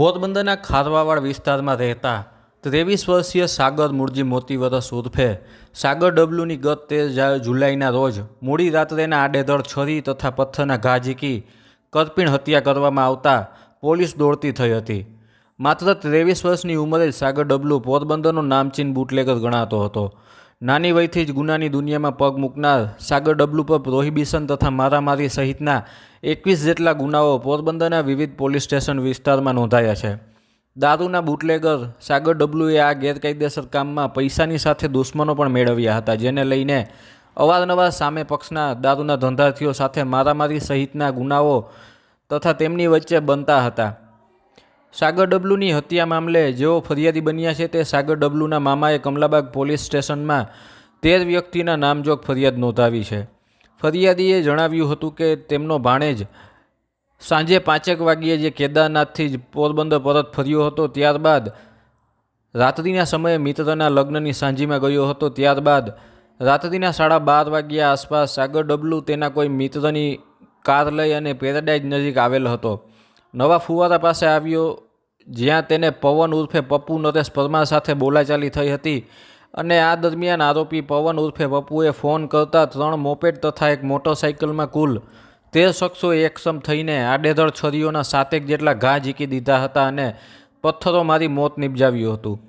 પોરબંદરના ખારવાવાડ વિસ્તારમાં રહેતા ત્રેવીસ વર્ષીય સાગર મૂળજી મોતીવરસ ઉર્ફે સાગર ડબલુની ગત તેર જુલાઈના રોજ મોડી રાત્રેના આડેધડ છરી તથા પથ્થરના ઘા ઝીકી કરપીણ હત્યા કરવામાં આવતા પોલીસ દોડતી થઈ હતી. માત્ર ત્રેવીસ વર્ષની ઉંમરે જ સાગર ડબલુ પોરબંદરનો નામચીન બુટલેગર ગણાતો હતો. નાની વયથી જ ગુનાની દુનિયામાં પગ મૂકનાર સાગર ડબલુ પર પ્રોહિબિશન તથા મારામારી સહિતના એકવીસ જેટલા ગુનાઓ પોરબંદરના વિવિધ પોલીસ સ્ટેશન વિસ્તારમાં નોંધાયા છે. દારૂના બુટલેગર સાગર ડબલુએ આ ગેરકાયદેસર કામમાં પૈસાની સાથે દુશ્મનો પણ મેળવ્યા હતા, જેને લઈને અવારનવાર સામે પક્ષના દારૂના ધંધાર્થીઓ સાથે મારામારી સહિતના ગુનાઓ તથા તેમની વચ્ચે બનતા હતા. સાગર ડબલુની હત્યા મામલે જેઓ ફરિયાદી બન્યા છે તે સાગર ડબલુના મામાએ કમલાબાગ પોલીસ સ્ટેશનમાં તેર વ્યક્તિના નામજોગ ફરિયાદ નોંધાવી છે. ફરિયાદીએ જણાવ્યું હતું કે તેમનો ભાણેજ સાંજે પાંચેક વાગ્યે જે કેદારનાથથી જ પોરબંદર પરત ફર્યો હતો, ત્યારબાદ રાત્રિના સમયે મિત્રના લગ્નની સાંજીમાં ગયો હતો, ત્યારબાદ રાત્રિના સાડા બાર વાગ્યા આસપાસ સાગર ડબલુ તેના કોઈ મિત્રની કાર લઈ અને પેરાડાઇઝ નજીક આવેલ હતો. નવા ફુવારા પાસે આવ્યો જ્યાં તેને પવન ઉર્ફે પપ્પુ નરેશ પરમાર સાથે બોલાચાલી થઈ હતી અને આ દરમિયાન આરોપી પવન ઉર્ફે પપ્પુએ ફોન કરતા ત્રણ મોપેડ તથા એક મોટરસાઇકલમાં કુલ તેર શખ્સો એકસમ થઈને આડેધડ છરીઓના સાતેક જેટલા ઘા ઝીકી દીધા હતા અને પથ્થરો મારી મોત નિપજાવ્યું હતું.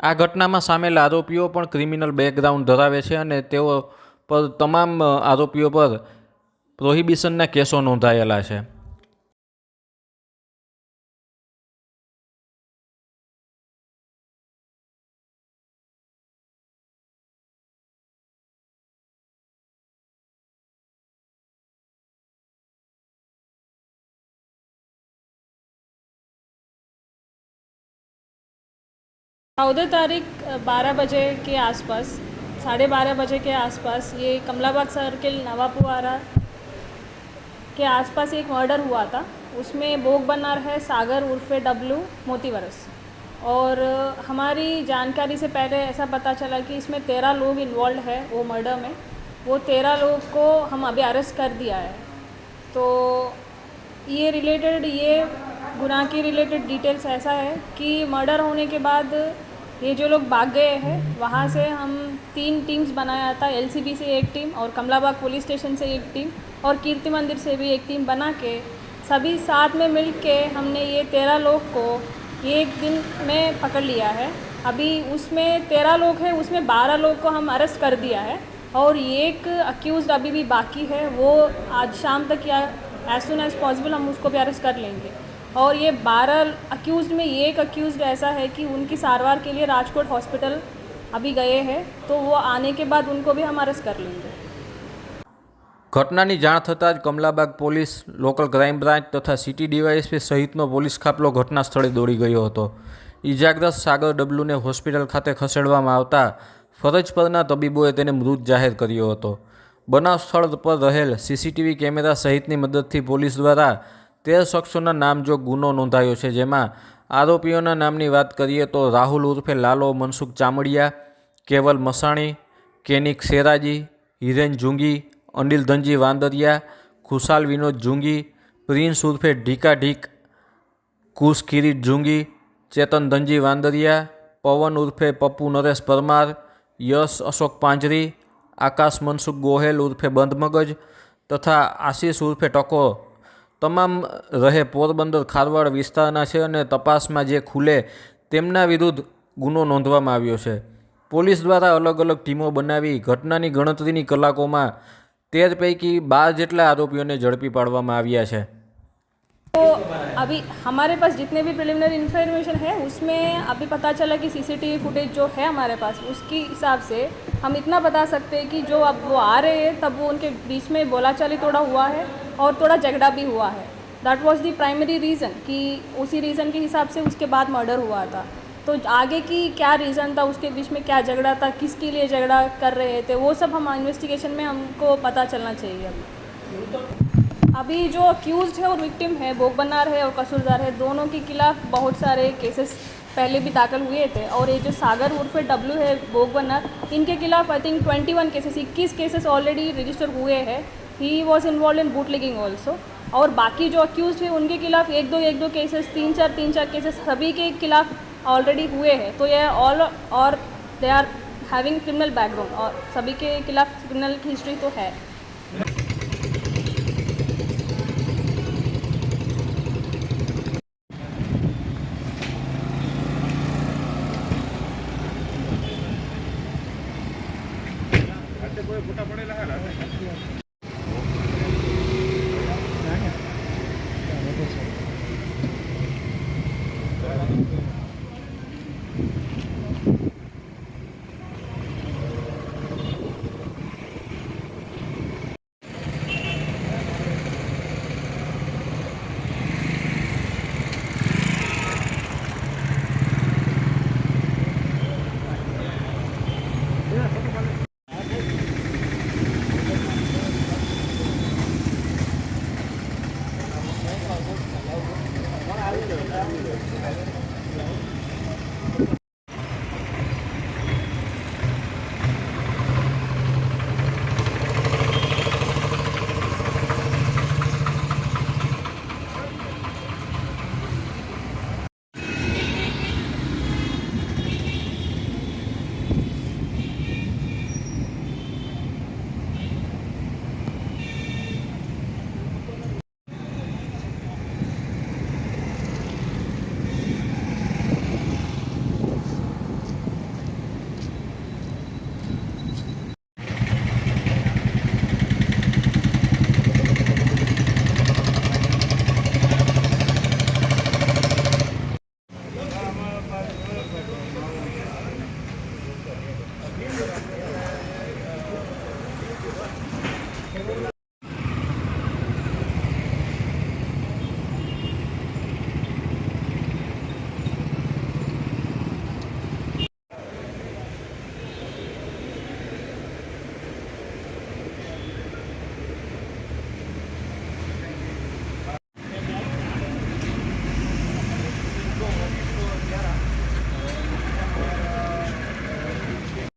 આ ઘટનામાં સામેલ આરોપીઓ પણ ક્રિમિનલ બેકગ્રાઉન્ડ ધરાવે છે અને તેઓ પર તમામ આરોપીઓ પર પ્રોહિબિશનના કેસો નોંધાયેલા છે. चौदह तारीख बारह बजे के आसपास, साढ़े बारह बजे के आसपास ये कमलाबाग सर्किल नवापुआरा के आसपास एक मर्डर हुआ था। उसमें भोग बनार है सागर उर्फे डब्लू मोतीवरस। और हमारी जानकारी से पहले ऐसा पता चला कि इसमें तेरह लोग इन्वॉल्व है वो मर्डर में। वो तेरह लोग को हम अभी अरेस्ट कर दिया है। तो ये रिलेटेड ये गुनाह की रिलेटेड डिटेल्स ऐसा है कि मर्डर होने के बाद ये जो लोग भाग गए हैं, वहाँ से हम तीन टीम्स बनाया था एलसीबी से एक टीम और कमलाबाग पुलिस स्टेशन से एक टीम और कीर्ति मंदिर से भी एक टीम बना के सभी साथ में मिल के हमने ये तेरह लोग को एक दिन में पकड़ लिया है। अभी उसमें तेरह लोग हैं, उसमें बारह लोग को हम अरेस्ट कर दिया है और एक अक्यूज़ अभी भी बाकी है, वो आज शाम तक या एज सुन एज पॉसिबल हम उसको भी अरेस्ट कर लेंगे। और ये बारह अक्यूज़ में एक अक्यूज़ ऐसा है कि उनकी सारवार के लिए राजकोट हॉस्पिटल अभी गए हैं तो वो आने के बाद उनको भी हम अरेस्ट कर लेंगे ઘટનાની જાણ થતાં જ Kamlabaug police local crime branch તથા સિટી ડીવાયએસપી સહિતનો પોલીસ કાફલો ઘટના સ્થળે દોડી ગયો હતો ઇજાગ્રસ્ત સાગર ડબલુને હોસ્પિટલ ખાતે ખસેડવામાં આવતા ફરજ પરના તબીબોએ તેને મૃત જાહેર કર્યો હતો બનાવ સ્થળ પર રહેલ સીસીટીવી કેમેરા સહિતની મદદથી પોલીસ દ્વારા તેર શખ્સોના નામ જો ગુનો નોંધાયો છે, જેમાં આરોપીઓના નામની વાત કરીએ તો રાહુલ ઉર્ફે લાલો મનસુખ ચામડિયા, કેવલ મસાણી, કેનિક શેરાજી હિરેન જુંગી, અનિલ ધનજી વાંદરિયા, ખુશાલ વિનોદ જુંગી, પ્રિન્સ ઉર્ફે ઢીકા ઢીક, કુશ કિરીટ જુંગી, ચેતન ધનજી વાંદરિયા, પવન ઉર્ફે પપ્પુ નરેશ પરમાર, યશ અશોક પાંજરી, આકાશ મનસુખ ગોહેલ ઉર્ફે બંધમગજ તથા આશીષ ઉર્ફે ટકો તમામ રહે પોરબંદર, ખારવાડ વિસ્તારના છે અને તપાસમાં જે ખુલે તેમના વિરુદ્ધ ગુનો નોંધવામાં આવ્યો છે. પોલીસ દ્વારા અલગ અલગ ટીમો બનાવી ઘટનાની ગણતરીની કલાકોમાં તેર પૈકી બાર જેટલા આરોપીઓને ઝડપી પાડવામાં આવ્યા છે. अभी हमारे पास जितने भी प्रिलिमिनरी इन्फॉर्मेशन है, उसमें अभी पता चला कि सीसीटीवी फुटेज जो है हमारे पास, उसके हिसाब से हम इतना बता सकते हैं कि जो अब वो आ रहे हैं, तब वो उनके बीच में बोलाचाली थोड़ा हुआ है और थोड़ा झगड़ा भी हुआ है। That was the primary reason कि उसी रीज़न के हिसाब से उसके बाद मर्डर हुआ था। तो आगे की क्या रीज़न था, उसके बीच में क्या झगड़ा था, किसके लिए झगड़ा कर रहे थे, वो सब हम इन्वेस्टिगेशन में हमको पता चलना चाहिए अभी। अभी जो अक्यूज़ है और विक्टिम है भोग बनार है और कसूरदार है, दोनों के खिलाफ बहुत सारे केसेस पहले भी दाखिल हुए थे। और ये जो सागर उर्फे डब्लू है भोग बनार इनके खिलाफ I think 21 cases 21 cases already register हुए हैं। He was involved in bootlegging also और बाकी जो अक्यूज है, उनके खिलाफ एक दो एक दो केसेस तीन चार तीन चार केसेस सभी के खिलाफ ऑलरेडी हुए हैं। तो ये ऑल और they are having criminal background और सभी के खिलाफ क्रिमिनल हिस्ट्री तो है। કોઈ ફોટા પડેલા હારા Thank you.